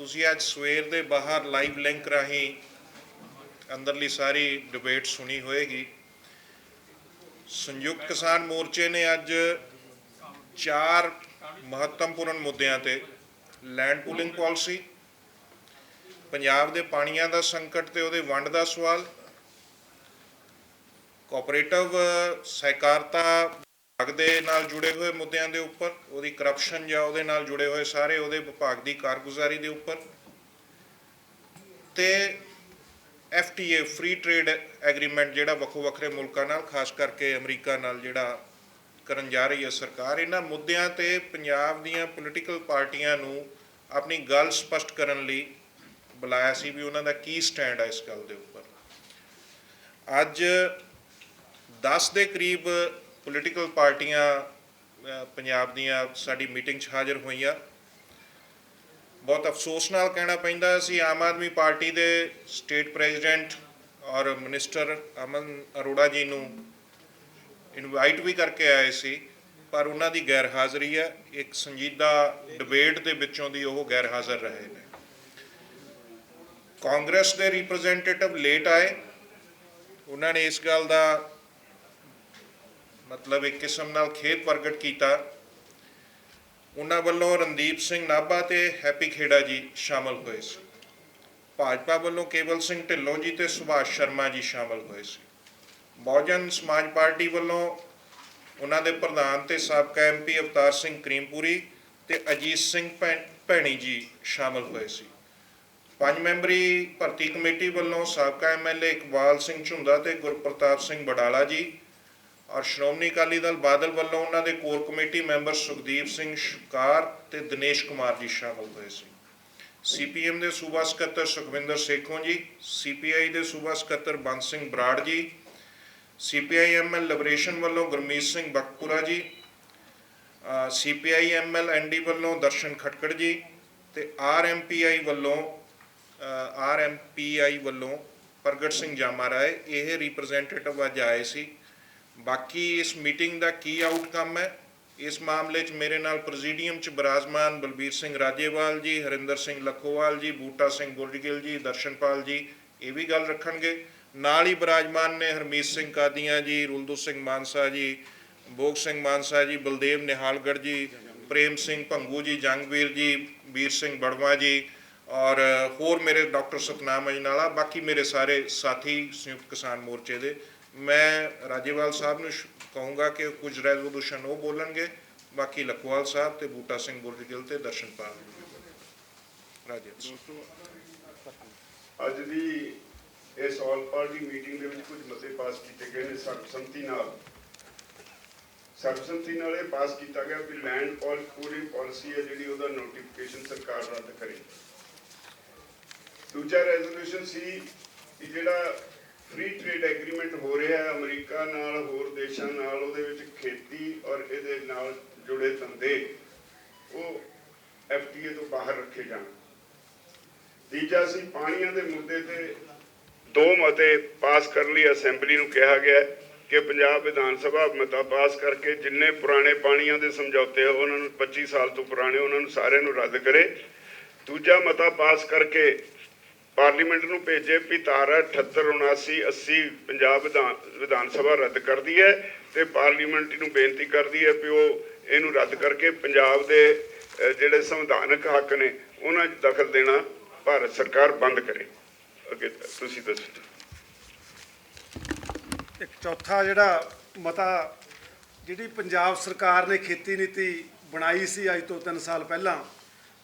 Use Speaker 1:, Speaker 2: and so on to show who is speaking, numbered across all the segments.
Speaker 1: ਤੁਸੀਂ ਅੱਜ ਸਵੇਰ ਦੇ ਬਾਹਰ ਲਾਈਵ ਲਿੰਕ ਰਾਹੀਂ ਅੰਦਰਲੀ ਸਾਰੀ ਡਿਬੇਟ ਸੁਣੀ ਹੋਏਗੀ। ਸੰਯੁਕਤ ਕਿਸਾਨ ਮੋਰਚੇ ਨੇ ਅੱਜ ਚਾਰ ਮਹੱਤਵਪੂਰਨ ਮੁੱਦਿਆਂ ਤੇ ਲੈਂਡ ਪੂਲਿੰਗ ਪਾਲਿਸੀ, ਪੰਜਾਬ ਦੇ ਪਾਣੀਆਂ ਦਾ ਸੰਕਟ ਤੇ ਉਹਦੇ ਵੰਡ ਦਾ ਸਵਾਲ ਕੋਆਪਰੇਟਿਵ ਸਹਿਕਾਰਤਾ ਵਿਭਾਗ ਦੇ ਨਾਲ ਜੁੜੇ ਹੋਏ ਮੁੱਦਿਆਂ ਦੇ ਉੱਪਰ, ਉਹਦੀ ਕਰਪਸ਼ਨ ਜਾਂ ਉਹਦੇ ਨਾਲ ਜੁੜੇ ਹੋਏ ਸਾਰੇ ਉਹਦੇ ਵਿਭਾਗ ਦੀ ਕਾਰਗੁਜ਼ਾਰੀ ਦੇ ਉੱਪਰ ਤੇ FTA ਫ੍ਰੀ ਟ੍ਰੇਡ ਐਗਰੀਮੈਂਟ ਜਿਹੜਾ ਵੱਖੋ ਵੱਖਰੇ ਮੁਲਕਾਂ ਨਾਲ, ਖਾਸ ਕਰਕੇ ਅਮਰੀਕਾ ਨਾਲ ਜਿਹੜਾ ਕਰਨ ਜਾ ਰਹੀ ਹੈ ਸਰਕਾਰ, ਇਹਨਾਂ ਮੁੱਦਿਆਂ ਤੇ ਪੰਜਾਬ ਦੀਆਂ ਪੋਲੀਟੀਕਲ ਪਾਰਟੀਆਂ ਨੂੰ ਆਪਣੀ ਗੱਲ ਸਪਸ਼ਟ ਕਰਨ ਲਈ ਬੁਲਾਇਆ ਸੀ ਵੀ ਉਹਨਾਂ ਦਾ ਕੀ ਸਟੈਂਡ ਹੈ ਇਸ ਗੱਲ ਦੇ ਉੱਪਰ। ਅੱਜ 10 ਦੇ ਕਰੀਬ ਪੋਲੀਟੀਕਲ ਪਾਰਟੀਆਂ ਪੰਜਾਬ ਦੀਆਂ ਸਾਡੀ ਮੀਟਿੰਗ 'ਚ ਹਾਜ਼ਰ ਹੋਈਆਂ। ਬਹੁਤ ਅਫਸੋਸ ਨਾਲ ਕਹਿਣਾ ਪੈਂਦਾ ਅਸੀਂ ਆਮ ਆਦਮੀ ਪਾਰਟੀ ਦੇ ਸਟੇਟ ਪ੍ਰੈਜ਼ੀਡੈਂਟ ਔਰ ਮਿਨਿਸਟਰ ਅਮਨ ਅਰੋੜਾ ਜੀ ਨੂੰ ਇਨਵਾਈਟ ਵੀ ਕਰਕੇ ਆਏ ਸੀ, ਪਰ ਉਹਨਾਂ ਦੀ ਗੈਰ ਹਾਜ਼ਰੀ ਹੈ। ਇੱਕ ਸੰਜੀਦਾ ਡਿਬੇਟ ਦੇ ਵਿੱਚੋਂ ਦੀ ਉਹ ਗੈਰ ਹਾਜ਼ਰ ਰਹੇ ਨੇ। ਕਾਂਗਰਸ ਦੇ ਰਿਪਰੈਜ਼ੈਂਟੇਟਿਵ ਲੇਟ ਆਏ। ਉਹਨਾਂ ਨੇ ਇਸ ਗੱਲ ਦਾ ਮਤਲਬ ਇੱਕ ਕਿਸਮ ਨਾਲ ਖੇਤ ਪ੍ਰਗਟ ਕੀਤਾ। ਉਹਨਾਂ ਵੱਲੋਂ ਰਣਦੀਪ ਸਿੰਘ ਨਾਭਾ ਤੇ ਹੈਪੀ ਖੇੜਾ ਜੀ ਸ਼ਾਮਲ ਹੋਏ ਸੀ। ਭਾਜਪਾ ਵੱਲੋਂ ਕੇਵਲ ਸਿੰਘ ਢਿੱਲੋਂ ਜੀ ਤੇ ਸੁਭਾਸ਼ ਸ਼ਰਮਾ ਜੀ ਸ਼ਾਮਲ ਹੋਏ ਸੀ। ਬਹੁਜਨ ਸਮਾਜ ਪਾਰਟੀ ਵੱਲੋਂ ਉਹਨਾਂ ਦੇ ਪ੍ਰਧਾਨ ਤੇ ਸਾਬਕਾ ਐਮਪੀ ਅਵਤਾਰ ਸਿੰਘ ਕਰੀਮਪੁਰੀ ਤੇ ਅਜੀਤ ਸਿੰਘ ਭੈ- ਭੈਣੀ ਜੀ ਸ਼ਾਮਲ ਹੋਏ ਸੀ। ਪੰਜ ਮੈਂਬਰੀ ਭਰਤੀ ਕਮੇਟੀ ਵੱਲੋਂ ਸਾਬਕਾ ਐਮਐਲਏ ਇਕਬਾਲ ਸਿੰਘ ਝੁੰਦਾ ਤੇ ਗੁਰਪ੍ਰਤਾਪ ਸਿੰਘ ਬਡਾਲਾ ਜੀ ਔਰ ਸ਼੍ਰੋਮਣੀ ਅਕਾਲੀ ਦਲ ਬਾਦਲ ਵੱਲੋਂ ਉਹਨਾਂ ਦੇ core committee member Sukhdeep Singh Shukar ਤੇ ਦਿਨੇਸ਼ ਕੁਮਾਰ ਜੀ ਸ਼ਾਮਲ ਹੋਏ ਸੀ। ਸੀਪੀਐਮ ਦੇ ਸੂਬਾ ਸਕੱਤਰ ਸੁਖਵਿੰਦਰ ਸੇਖੋਂ ਜੀ, ਸੀਪੀਆਈ ਦੇ ਸੂਬਾ ਸਕੱਤਰ ਬੰਸ Singh Brar ji, CPI ML liberation ਵੱਲੋਂ ਗੁਰਮੀਤ ਸਿੰਘ ਬਕਪੁਰਾ ਜੀ ਸੀਪੀਆਈ ਐਮਐਲ ਐਨਡੀ ਵੱਲੋਂ ਦਰਸ਼ਨ ਖਟਕੜ ਜੀ ਤੇ ਆਰਐਮਪੀਆਈ ਵੱਲੋਂ ਆਰਐਮਪੀਆਈ ਵੱਲੋਂ ਪ੍ਰਗਟ ਸਿੰਘ ਜਾਮਾ ਰਾਏ, ਇਹ ਰਿਪਰੈਜ਼ੈਂਟੇਟਿਵ ਅੱਜ ਆਏ ਸੀ। ਬਾਕੀ ਇਸ ਮੀਟਿੰਗ ਦਾ ਕੀ ਆਊਟਕਮ ਹੈ? ਇਸ ਮਾਮਲੇ 'ਚ ਮੇਰੇ ਨਾਲ ਪ੍ਰੈਜ਼ੀਡੀਅਮ 'ਚ ਬਰਾਜਮਾਨ ਬਲਬੀਰ ਸਿੰਘ ਰਾਜੇਵਾਲ ਜੀ, ਹਰਿੰਦਰ ਸਿੰਘ ਲਖੋਵਾਲ ਜੀ, ਬੂਟਾ ਸਿੰਘ ਗੁਰਜਗਿੱਲ ਜੀ, ਦਰਸ਼ਨਪਾਲ ਜੀ, ਇਹ ਵੀ ਗੱਲ ਰੱਖਣਗੇ। ਨਾਲ ਹੀ ਬਰਾਜਮਾਨ ਨੇ ਹਰਮੀਤ ਸਿੰਘ ਕਾਦੀਆਂ ਜੀ, ਰੁਲਦੂ ਸਿੰਘ ਮਾਨਸਾ ਜੀ ਭੋਗ ਸਿੰਘ ਮਾਨਸਾ ਜੀ, ਬਲਦੇਵ ਨਿਹਾਲਗੜ੍ਹ ਜੀ, ਪ੍ਰੇਮ ਸਿੰਘ ਭੰਗੂ ਜੀ, ਜੰਗਵੀਰ ਜੀ, ਵੀਰ ਸਿੰਘ ਬੜਵਾ ਜੀ ਔਰ ਹੋਰ ਮੇਰੇ ਡਾਕਟਰ ਸਤਨਾਮ ਅਜਨਾਲਾ, ਬਾਕੀ ਮੇਰੇ ਸਾਰੇ ਸਾਥੀ ਸੰਯੁਕਤ ਕਿਸਾਨ ਮੋਰਚੇ ਦੇ ਮੈਂ ਰਾਜੇਵਾਲ ਸਾਹਿਬ ਨੂੰ ਕਹੂੰਗਾ ਕਿ ਕੁਝ ਰੈਜ਼ੋਲੂਸ਼ਨ ਉਹ ਬੋਲਣਗੇ, ਬਾਕੀ ਲਖਵਾਲ ਸਾਹਿਬ ਤੇ ਬੂਟਾ ਸਿੰਘ ਗੁਰਜਗਿੱਲ ਤੇ ਦਰਸ਼ਨਪਾਲ ਰਾਜੇ
Speaker 2: ਅੱਜ ਦੀ ਇਸ ਆਲ ਪਾਰਟੀ ਮੀਟਿੰਗ ਦੇ ਵਿੱਚ ਕੁਝ ਮਤੇ ਪਾਸ ਕੀਤੇ ਗਏ ਨੇ ਸਰਬਸੰਮਤੀ ਨਾਲ। ਸਰਬਸੰਮਤੀ ਨਾਲ ਇਹ ਪਾਸ ਕੀਤਾ ਗਿਆ ਕਿ ਲੈਂਡ ਪਾਲ ਪੂਰੀ ਪਾਲਿਸੀ ਹੈ ਜਿਹੜੀ ਉਹਦਾ ਨੋਟੀਫਿਕੇਸ਼ਨ ਸਰਕਾਰ ਰੱਦ ਕਰੇ। ਦੂਜਾ ਰੈਜ਼ੋਲੂਸ਼ਨ ਸੀ ਕਿ ਜਿਹੜਾ ਫ੍ਰੀ ਟ੍ਰੇਡ ਐਗਰੀਮੈਂਟ ਹੋ ਰਿਹਾ ਹੈ ਅਮਰੀਕਾ ਨਾਲ, ਹੋਰ ਦੇਸ਼ਾਂ ਨਾਲ, ਉਹਦੇ ਵਿੱਚ ਖੇਤੀ ਔਰ ਇਹਦੇ ਨਾਲ ਜੁੜੇ ਧੰਦੇ ਉਹ ਐਫਟੀਏ ਤੋਂ ਬਾਹਰ ਰੱਖੇ ਜਾਣ। ਤੀਜਾ ਸੀ ਪਾਣੀਆਂ ਦੇ ਮੁੱਦੇ ਤੇ ਦੋ ਮਤੇ ਪਾਸ ਕਰਨ ਲਈ ਅਸੈਂਬਲੀ ਨੂੰ ਕਿਹਾ ਗਿਆ ਕਿ ਪੰਜਾਬ ਵਿਧਾਨ ਸਭਾ ਮਤਾ ਪਾਸ ਕਰਕੇ ਜਿੰਨੇ ਪੁਰਾਣੇ ਪਾਣੀਆਂ ਦੇ ਸਮਝੌਤੇ ਆ, ਉਹਨਾਂ ਨੂੰ 25 ਸਾਲ ਤੋਂ ਪੁਰਾਣੇ, ਉਹਨਾਂ ਨੂੰ ਸਾਰਿਆਂ ਨੂੰ ਰੱਦ ਕਰੇ। ਦੂਜਾ ਮਤਾ ਪਾਸ ਕਰਕੇ ਪਾਰਲੀਮੈਂਟ ਨੂੰ ਭੇਜੇ ਵੀ ਧਾਰਾ 78 79 80 ਪੰਜਾਬ ਵਿਧਾਨ ਵਿਧਾਨ ਸਭਾ ਰੱਦ ਕਰਦੀ ਹੈ ਤੇ ਪਾਰਲੀਮੈਂਟ ਨੂੰ ਬੇਨਤੀ ਕਰਦੀ ਹੈ ਵੀ ਉਹ ਇਹਨੂੰ ਰੱਦ ਕਰਕੇ ਪੰਜਾਬ ਦੇ ਜਿਹੜੇ ਸੰਵਿਧਾਨਕ ਹੱਕ ਨੇ, ਉਹਨਾਂ 'ਚ ਦਖਲ ਦੇਣਾ ਭਾਰਤ ਸਰਕਾਰ ਬੰਦ ਕਰੇ। ਅੱਗੇ ਤੁਸੀਂ ਦੱਸੋ
Speaker 3: ਇੱਕ ਚੌਥਾ ਜਿਹੜਾ ਮਤਾ ਜਿਹੜੀ ਪੰਜਾਬ ਸਰਕਾਰ ਨੇ ਖੇਤੀ ਨੀਤੀ ਬਣਾਈ ਸੀ ਅੱਜ ਤੋਂ 3 ਸਾਲ ਪਹਿਲਾਂ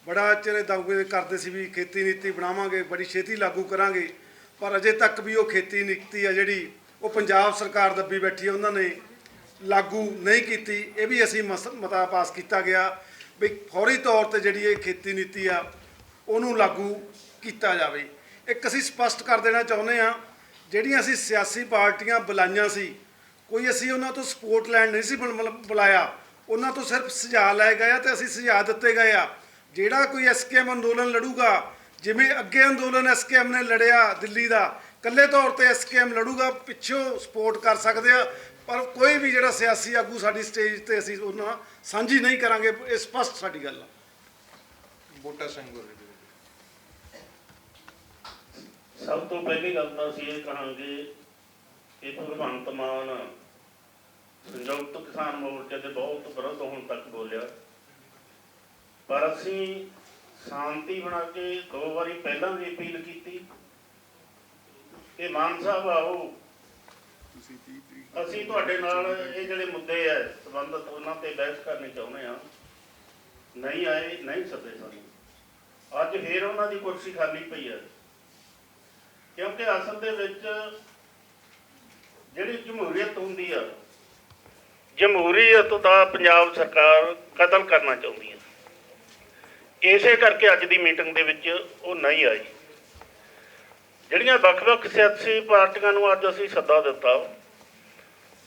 Speaker 3: ਬੜਾ ਚਿਹਰੇ ਦਾਅਵੇ ਕਰਦੇ ਸੀ ਵੀ ਖੇਤੀ ਨੀਤੀ ਬਣਾਵਾਂਗੇ, ਬੜੀ ਛੇਤੀ ਲਾਗੂ ਕਰਾਂਗੇ, ਪਰ ਅਜੇ ਤੱਕ ਵੀ ਉਹ ਖੇਤੀ ਨੀਤੀ ਆ ਜਿਹੜੀ, ਉਹ ਪੰਜਾਬ ਸਰਕਾਰ ਦੱਬੀ ਬੈਠੀ ਹੈ ਉਹਨਾਂ ਨੇ ਲਾਗੂ ਨਹੀਂ ਕੀਤੀ। ਇਹ ਵੀ ਅਸੀਂ ਮਸ- ਮਤਾ ਪਾਸ ਕੀਤਾ ਗਿਆ ਵੀ ਫੌਰੀ ਤੌਰ ਤੇ ਜਿਹੜੀ ਇਹ ਖੇਤੀ ਨੀਤੀ ਆ, ਉਹਨੂੰ ਲਾਗੂ ਕੀਤਾ ਜਾਵੇ। ਇੱਕ ਅਸੀਂ ਸਪਸ਼ਟ ਕਰ ਦੇਣਾ ਚਾਹੁੰਦੇ ਆ ਜਿਹੜੀਆਂ ਅਸੀਂ ਸਿਆਸੀ ਪਾਰਟੀਆਂ ਬੁਲਾਈਆਂ ਸੀ, ਕੋਈ ਅਸੀਂ ਉਹਨਾਂ ਤੋਂ ਸਪੋਰਟ ਲੈਣ ਨਹੀਂ ਸੀ ਬੁਲ- ਬੁਲਾਇਆ। ਉਹਨਾਂ ਤੋਂ ਸਿਰਫ ਸੁਝਾਅ ਲਏ ਗਏ ਆ ਤੇ ਅਸੀਂ ਸੁਝਾਅ ਦਿੱਤੇ ਗਏ ਆ। ਜਿਹੜਾ ਕੋਈ ਐਸਕੇਐਮ ਅੰਦੋਲਨ ਲੜੂਗਾ ਜਿਵੇਂ ਅੱਗੇ ਅੰਦੋਲਨ ਐਸਕੇਐਮ ਨੇ ਲੜਿਆ ਦਿੱਲੀ ਦਾ ਇਕੱਲੇ ਤੌਰ ਤੇ ਐਸਕੇਐਮ ਲੜੂਗਾ ਪਿੱਛੋਂ ਸਪੋਰਟ ਕਰ ਸਕਦੇ ਆ ਪਰ ਕੋਈ ਵੀ ਜਿਹੜਾ ਸਿਆਸੀ ਆਗੂ ਸਾਡੀ ਸਟੇਜ ਤੇ ਅਸੀਂ ਉਹਨਾਂ ਸਾਂਝੀ ਨਹੀਂ ਕਰਾਂਗੇ ਇਹ ਸਪਸ਼ਟ ਸਾਡੀ ਗੱਲ ਆ।
Speaker 1: ਬੂਟਾ ਸਿੰਘ
Speaker 4: ਸਭ ਤੋਂ ਪਹਿਲੀ ਗੱਲ ਤਾਂ ਅਸੀਂ ਇਹ ਕਹਾਂਗੇ ਕਿ ਭਗਵੰਤ ਮਾਨ ਸੰਯੁਕਤ ਕਿਸਾਨ ਮੋਰਚੇ ਦੇ ਬਹੁਤ ਵਿਰੁੱਧ ਹੁਣ ਤੱਕ ਬੋਲਿਆ। ਪਰ ਅਸੀਂ ਸ਼ਾਂਤੀ ਬਣਾ ਕੇ ਦੋ ਵਾਰੀ ਪਹਿਲਾਂ ਵੀ ਅਪੀਲ ਕੀਤੀ ਕਿ ਮਾਨ ਸਾਹਿਬ ਆਓ। ਅਸੀਂ ਤੁਹਾਡੇ ਨਾਲ ਇਹ ਜਿਹੜੇ ਮੁੱਦੇ ਆ, ਸੰਬੰਧਤ ਉਹਨਾਂ ਤੇ ਬਹਿਸ ਕਰਨੀ ਚਾਹੁੰਦੇ ਆ ਨਹੀਂ ਆਏ, ਨਹੀਂ ਸੱਦੇ ਸਾਨੂੰ। ਅੱਜ ਫੇਰ ਉਹਨਾਂ ਦੀ ਕੁਰਸੀ ਖਾਲੀ ਪਈ ਹੈ ਕਿਉਂਕਿ ਅਸਲ ਦੇ ਵਿੱਚ ਜਿਹੜੀ ਜਮਹੂਰੀਅਤ ਹੁੰਦੀ ਆ, ਜਮਹੂਰੀਅਤ ਦਾ ਪੰਜਾਬ ਸਰਕਾਰ ਕਤਲ ਕਰਨਾ ਚਾਹੁੰਦੀ ਹੈ ਇਸੇ ਕਰਕੇ ਅੱਜ ਦੀ ਮੀਟਿੰਗ ਦੇ ਵਿੱਚ ਉਹ ਨਹੀਂ ਆਈ। ਜਿਹੜੀਆਂ ਵੱਖ-ਵੱਖ ਸਿਆਸੀ ਪਾਰਟੀਆਂ ਨੂੰ ਅੱਜ ਅਸੀਂ ਸੱਦਾ ਦਿੱਤਾ,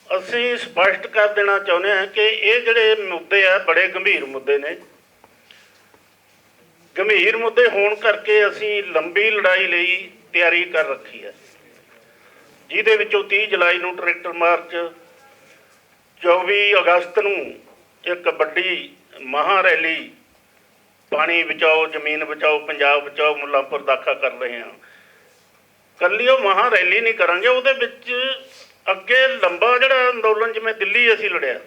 Speaker 4: ਅਸੀਂ ਸਪਸ਼ਟ ਕਰ ਦੇਣਾ ਚਾਹੁੰਦੇ ਹਾਂ ਕਿ ਇਹ ਜਿਹੜੇ ਮੁੱਦੇ ਆ, ਬੜੇ ਗੰਭੀਰ ਮੁੱਦੇ ਨੇ। ਗੰਭੀਰ ਮੁੱਦੇ ਹੋਣ ਕਰਕੇ ਅਸੀਂ ਲੰਬੀ ਲੜਾਈ ਲਈ ਤਿਆਰੀ ਕਰ ਰੱਖੀ ਹੈ। ਜਿਹਦੇ ਵਿੱਚੋਂ 30 ਜੁਲਾਈ ਨੂੰ ਟਰੈਕਟਰ ਮਾਰਚ 24 ਅਗਸਤ ਨੂੰ ਇੱਕ ਵੱਡੀ ਮਹਾ ਰੈਲੀ ਪਾਣੀ ਬਚਾਓ, ਜ਼ਮੀਨ ਬਚਾਓ, ਪੰਜਾਬ ਬਚਾਓ, ਮੁੱਲਾਂਪੁਰ ਦਾਖਾ ਕਰ ਰਹੇ ਹਾਂ। ਕੱਲੀ ਉਹ ਮਹਾ ਰੈਲੀ ਨਹੀਂ ਕਰਾਂਗੇ, ਉਹਦੇ ਵਿੱਚ ਅੱਗੇ ਲੰਬਾ ਜਿਹੜਾ ਅੰਦੋਲਨ ਜਿਵੇਂ ਦਿੱਲੀ ਅਸੀਂ ਲੜਿਆ,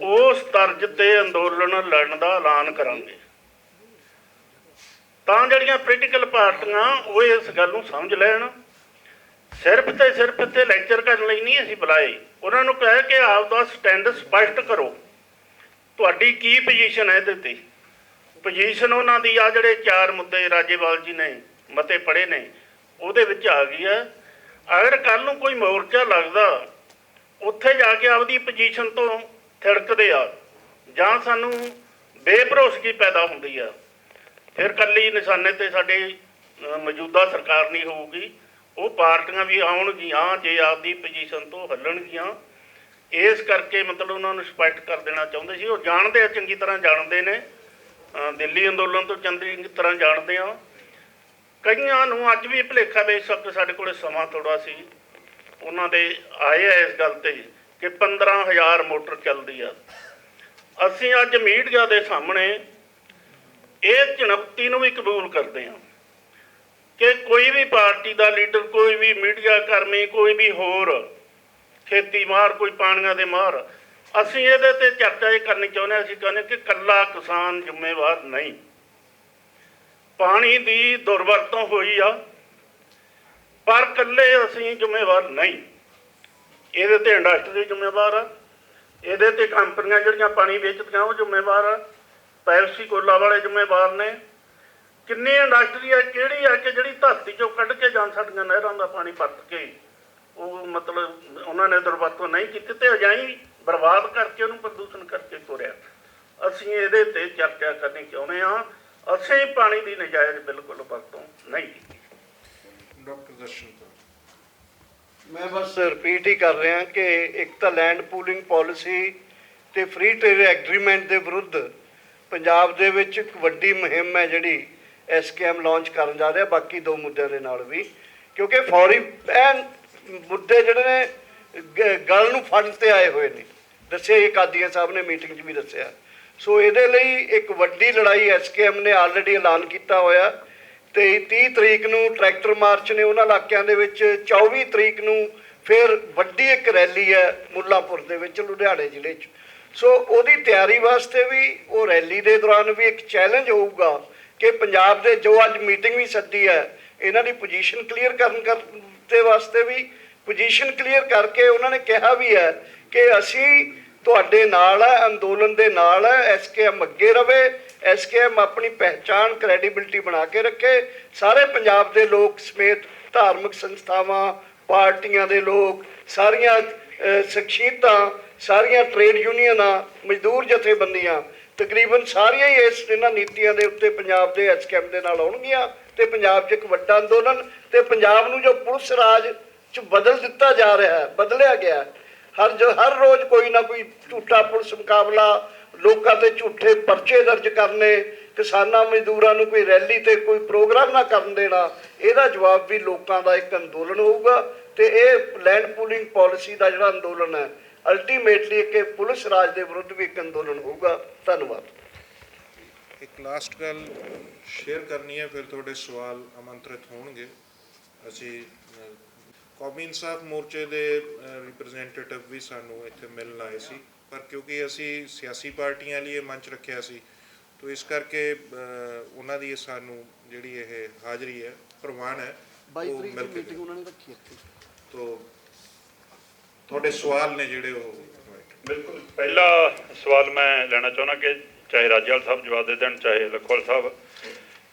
Speaker 4: ਉਸ ਤਰਜ਼ ਤੇ ਅੰਦੋਲਨ ਲੜਨ ਦਾ ਐਲਾਨ ਕਰਾਂਗੇ। ਤਾਂ ਜਿਹੜੀਆਂ ਪੋਲੀਟੀਕਲ ਪਾਰਟੀਆਂ, ਉਹ ਇਸ ਗੱਲ ਨੂੰ ਸਮਝ ਲੈਣ। ਸਿਰਫ ਤੇ ਸਿਰਫ ਤੇ ਲੈਕਚਰ ਕਰਨ ਲਈ ਨਹੀਂ ਅਸੀਂ ਬੁਲਾਏ। ਉਹਨਾਂ ਨੂੰ ਕਹੇ ਕਿ ਆਪ ਦਾ ਸਟੈਂਡ ਸਪਸ਼ਟ ਕਰੋ। ਤੁਹਾਡੀ ਕੀ ਪੋਜੀਸ਼ਨ ਹੈ ਇਹਦੇ ਤੇ? ਪੋਜੀਸ਼ਨ ਉਹਨਾਂ ਦੀ ਆ ਜਿਹੜੇ ਚਾਰ ਮੁੱਦੇ ਰਾਜੇਵਾਲ ਜੀ ਨੇ, ਮਤੇ ਪੜੇ ਨੇ, ਉਹਦੇ ਵਿੱਚ ਆ ਗਈ ਹੈ। ਅਗਰ ਕੱਲ ਨੂੰ ਕੋਈ ਮੋਰਚਾ ਲੱਗਦਾ, ਉੱਥੇ ਜਾ ਕੇ ਆਪਦੀ ਪੋਜੀਸ਼ਨ ਤੋਂ ਥਿੜਕਦੇ ਆ, ਜਾਂ ਸਾਨੂੰ ਬੇਭਰੋਸਗੀ ਪੈਦਾ ਹੁੰਦੀ ਆ, ਫਿਰ ਕੱਲੀ ਨਿਸ਼ਾਨੇ ਤੇ ਸਾਡੇ ਮੌਜੂਦਾ ਸਰਕਾਰ ਨਹੀਂ ਹੋਊਗੀ। ਉਹ ਪਾਰਟੀਆਂ ਵੀ ਆਉਣਗੀਆਂ, ਜੇ ਆਪਦੀ ਪੋਜੀਸ਼ਨ ਤੋਂ ਹੱਲਣਗੀਆਂ। ਇਸ ਕਰਕੇ ਮਤਲਬ ਉਹਨਾਂ ਨੂੰ ਸਪਸ਼ਟ ਕਰ ਦੇਣਾ ਚਾਹੁੰਦੇ ਸੀ। ਉਹ ਜਾਣਦੇ ਆ, ਚੰਗੀ ਤਰ੍ਹਾਂ ਜਾਣਦੇ ਨੇ। ਦਿੱਲੀ ਅੰਦੋਲਨ ਤੋਂ ਚੰਗੀ ਤਰ੍ਹਾਂ ਜਾਣਦੇ ਹਾਂ। ਕਈਆਂ ਨੂੰ ਅੱਜ ਵੀ ਭੁਲੇਖਾ ਬੇਸ਼ੱਕ ਸਾਡੇ ਕੋਲੇ ਸਮਾਂ ਥੋੜਾ ਸੀ। ਉਹਨਾਂ ਦੇ ਆਏ ਆ ਇਸ ਗੱਲ ਤੇ ਕਿ 15000 ਮੋਟਰ ਚੱਲਦੀ ਆ। ਅਸੀਂ ਅੱਜ ਮੀਡੀਆ ਦੇ ਸਾਹਮਣੇ ਇਹ ਚੁਣੌਤੀ ਨੂੰ ਵੀ ਕਬੂਲ ਕਰਦੇ ਹਾਂ ਕਿ ਕੋਈ ਵੀ ਪਾਰਟੀ ਦਾ ਲੀਡਰ, ਕੋਈ ਵੀ ਮੀਡੀਆ ਕਰਮੀ, ਕੋਈ ਵੀ ਹੋਰ ਖੇਤੀ ਮਾਰ ਕੋਈ ਪਾਣੀਆਂ ਦੇ ਮਾਰ ਅਸੀਂ ਇਹਦੇ ਤੇ ਚਰਚਾ ਇਹ ਕਰਨੀ ਚਾਹੁੰਦੇ ਹਾਂ, ਅਸੀਂ ਕਹਿੰਦੇ ਕਿ ਕੱਲਾ ਕਿਸਾਨ ਜ਼ਿੰਮੇਵਾਰ ਨਹੀਂ। ਪਾਣੀ ਦੀ ਦੁਰਵਰਤੋਂ ਹੋਈ ਆ, ਪਰ ਕੱਲੇ ਅਸੀਂ ਜ਼ਿੰਮੇਵਾਰ ਨਹੀਂ। ਇਹਦੇ ਤੇ ਇੰਡਸਟਰੀ ਜ਼ਿੰਮੇਵਾਰ ਆ, ਇਹਦੇ ਤੇ ਕੰਪਨੀਆਂ ਜਿਹੜੀਆਂ ਪਾਣੀ ਵੇਚਦੀਆਂ ਉਹ ਜ਼ਿੰਮੇਵਾਰ ਆ ਪੈਪਸੀ ਕੋਲਾ ਵਾਲੇ ਜ਼ਿੰਮੇਵਾਰ ਨੇ। ਕਿੰਨੀ ਇੰਡਸਟਰੀ ਹੈ ਕਿਹੜੀ ਆ ਕਿ ਜਿਹੜੀ ਧਰਤੀ ਚੋਂ ਕੱਢ ਕੇ ਜਾਂ ਸਾਡੀਆਂ ਨਹਿਰਾਂ ਦਾ ਪਾਣੀ ਵਰਤ ਕੇ ਉਹ ਮਤਲਬ ਉਹਨਾਂ ਨੇ ਦੁਰਵਰਤੋਂ ਨਹੀਂ ਕੀਤੀ ਤੇ ਅਜਾਈ ਬਰਬਾਦ ਕਰਕੇ ਉਹਨੂੰ ਪ੍ਰਦੂਸ਼ਣ ਕਰਕੇ ਤੋਰਿਆ। ਅਸੀਂ ਇਹਦੇ ਤੇ ਚਰਚਾ ਕਰਨੀ ਚਾਹੁੰਦੇ ਹਾਂ। ਅਸੀਂ ਪਾਣੀ ਦੀ ਨਜਾਇਜ਼ ਬਿਲਕੁਲ ਵਰਤੋਂ ਨਹੀਂ ਕੀਤੀ।
Speaker 1: ਡਾਕਟਰ ਦਰਸ਼ਨ
Speaker 3: ਮੈਂ ਬਸ ਰਿਪੀਟ ਹੀ ਕਰ ਰਿਹਾ ਕਿ ਇੱਕ ਤਾਂ ਲੈਂਡ ਪੂਲਿੰਗ ਪਾਲਿਸੀ ਤੇ ਫ੍ਰੀ ਟ੍ਰੇਡ ਐਗਰੀਮੈਂਟ ਦੇ ਵਿਰੁੱਧ ਪੰਜਾਬ ਦੇ ਵਿੱਚ ਇੱਕ ਵੱਡੀ ਮੁਹਿੰਮ ਹੈ ਜਿਹੜੀ ਐਸਕੇਐਮ ਲਾਂਚ ਕਰਨ ਜਾ ਰਿਹਾ ਬਾਕੀ ਦੋ ਮੁੱਦਿਆਂ ਦੇ ਨਾਲ ਵੀ। ਕਿਉਂਕਿ ਫੌਰੀ ਐਨ ਮੁੱਦੇ ਜਿਹੜੇ ਨੇ ਗਲ ਨੂੰ ਫੜ ਤੇ ਆਏ ਹੋਏ ਨੇ। ਦੱਸਿਆ ਇਹ ਕਾਦੀਆਂ ਸਾਹਿਬ ਨੇ ਮੀਟਿੰਗ 'ਚ ਵੀ ਦੱਸਿਆ। ਸੋ ਇਹਦੇ ਲਈ ਇੱਕ ਵੱਡੀ ਲੜਾਈ ਐਸਕੇਐਮ ਨੇ ਆਲਰੇਡੀ ਐਲਾਨ ਕੀਤਾ ਹੋਇਆ। ਤੇ 30 ਤਰੀਕ ਨੂੰ ਟਰੈਕਟਰ ਮਾਰਚ ਨੇ ਉਹਨਾਂ ਇਲਾਕਿਆਂ ਦੇ ਵਿੱਚ 24 ਤਰੀਕ ਨੂੰ ਫਿਰ ਵੱਡੀ ਇੱਕ ਰੈਲੀ ਹੈ ਮੁੱਲਾਪੁਰ ਦੇ ਵਿੱਚ, ਲੁਧਿਆਣੇ ਜ਼ਿਲ੍ਹੇ 'ਚ। ਸੋ ਉਹਦੀ ਤਿਆਰੀ ਵਾਸਤੇ ਵੀ ਉਹ ਰੈਲੀ ਦੇ ਦੌਰਾਨ ਵੀ ਇੱਕ ਚੈਲੰਜ ਹੋਊਗਾ ਕਿ ਪੰਜਾਬ ਦੇ ਜੋ ਅੱਜ ਮੀਟਿੰਗ ਵੀ ਸੱਦੀ ਹੈ, ਇਹਨਾਂ ਦੀ ਪੋਜੀਸ਼ਨ ਕਲੀਅਰ ਕਰਨ ਦੇ ਵਾਸਤੇ ਵੀ ਪੋਜੀਸ਼ਨ ਕਲੀਅਰ ਕਰਕੇ ਉਹਨਾਂ ਨੇ ਕਿਹਾ ਵੀ ਹੈ ਕਿ ਅਸੀਂ ਤੁਹਾਡੇ ਨਾਲ ਹੈ ਅੰਦੋਲਨ ਦੇ ਨਾਲ ਹੈ ਐਸਕੇਐਮ ਅੱਗੇ ਰਵੇ ਐਸਕੇਐਮ ਆਪਣੀ ਪਹਿਚਾਣ ਕ੍ਰੈਡੀਬਿਲਟੀ ਬਣਾ ਕੇ ਰੱਖੇ। ਸਾਰੇ ਪੰਜਾਬ ਦੇ ਲੋਕ ਸਮੇਤ ਧਾਰਮਿਕ ਸੰਸਥਾਵਾਂ, ਪਾਰਟੀਆਂ ਦੇ ਲੋਕ, ਸਾਰੀਆਂ ਸ਼ਖਸੀਅਤਾਂ, ਸਾਰੀਆਂ ਟ੍ਰੇਡ ਯੂਨੀਅਨਾਂ ਮਜ਼ਦੂਰ ਜਥੇਬੰਦੀਆਂ, ਤਕਰੀਬਨ ਸਾਰੀਆਂ ਹੀ ਇਸ ਇਹਨਾਂ ਨੀਤੀਆਂ ਦੇ ਉੱਤੇ ਪੰਜਾਬ ਦੇ ਐਸਕੇਐਮ ਦੇ ਨਾਲ ਆਉਣਗੀਆਂ ਤੇ ਪੰਜਾਬ 'ਚ ਇੱਕ ਵੱਡਾ ਅੰਦੋਲਨ ਤੇ ਪੰਜਾਬ ਨੂੰ ਜੋ ਪੁਲਿਸ ਰਾਜ 'ਚ ਬਦਲ ਦਿੱਤਾ ਜਾ ਰਿਹਾ ਹੈ, ਬਦਲਿਆ ਗਿਆ ਹਰ ਜੋ, ਹਰ ਰੋਜ਼ ਕੋਈ ਨਾ ਕੋਈ ਝੂਠਾ ਪੁਲਿਸ ਮੁਕਾਬਲਾ, ਲੋਕਾਂ ਤੇ ਝੂਠੇ ਪਰਚੇ ਦਰਜ ਕਰਨੇ, ਕਿਸਾਨਾਂ ਮਜ਼ਦੂਰਾਂ ਨੂੰ ਕੋਈ ਰੈਲੀ ਤੇ ਕੋਈ ਪ੍ਰੋਗਰਾਮ ਨਾ ਕਰਨ ਦੇਣਾ, ਇਹਦਾ ਜਵਾਬ ਵੀ ਲੋਕਾਂ ਦਾ ਇੱਕ ਅੰਦੋਲਨ ਹੋਊਗਾ ਤੇ ਇਹ ਲੈਂਡ ਪੂਲਿੰਗ ਪਾਲਿਸੀ ਦਾ ਜਿਹੜਾ ਅੰਦੋਲਨ ਹੈ ਅਲਟੀਮੇਟਲੀ ਇੱਕ ਇਹ ਪੁਲਿਸ ਰਾਜ ਦੇ ਵਿਰੁੱਧ ਵੀ ਇੱਕ ਅੰਦੋਲਨ ਹੋਊਗਾ। ਧੰਨਵਾਦ।
Speaker 1: ਇੱਕ ਲਾਸਟ ਗੱਲ ਸ਼ੇਅਰ ਕਰਨੀ ਹੈ, ਫਿਰ ਤੁਹਾਡੇ ਸਵਾਲ ਆਮੰਤਰਿਤ ਹੋਣਗੇ। ਅਸੀਂ ਕੌਮੀ ਇਨਸਾਫ ਮੋਰਚੇ ਦੇ ਰਿਪਰੈਜ਼ੈਂਟੇਟਿਵ ਵੀ ਸਾਨੂੰ ਇੱਥੇ ਮਿਲਣ ਆਏ ਸੀ। ਪਰ ਕਿਉਂਕਿ ਅਸੀਂ ਸਿਆਸੀ ਪਾਰਟੀਆਂ ਲਈ ਇਹ ਮੰਚ ਰੱਖਿਆ ਸੀ ਤੋ ਇਸ ਕਰਕੇ ਉਹਨਾਂ ਦੀ ਸਾਨੂੰ ਜਿਹੜੀ ਇਹ ਹਾਜ਼ਰੀ ਹੈ ਪ੍ਰਵਾਨ ਹੈ
Speaker 3: 22
Speaker 1: ਉਹ
Speaker 3: ਤਰੀਕ
Speaker 1: ਮਿਲ
Speaker 3: ਦੀ
Speaker 1: ਕੇ
Speaker 3: ਮੀਟਿੰਗ ਉਹਨਾਂ ਨੇ ਰੱਖੀ ਇੱਥੇ?
Speaker 1: ਤੋ ਤੁਹਾਡੇ ਸਵਾਲ ਨੇ ਜਿਹੜੇ ਉਹ
Speaker 5: ਬਿਲਕੁਲ। ਪਹਿਲਾ ਸਵਾਲ ਮੈਂ ਲੈਣਾ ਚਾਹੁੰਦਾ ਕਿ ਚਾਹੇ ਰਾਜੇਵਾਲ ਸਾਹਿਬ ਜਵਾਬ ਦੇ ਦੇਣ ਚਾਹੇ ਲਖਵਾਲ ਸਾਹਿਬ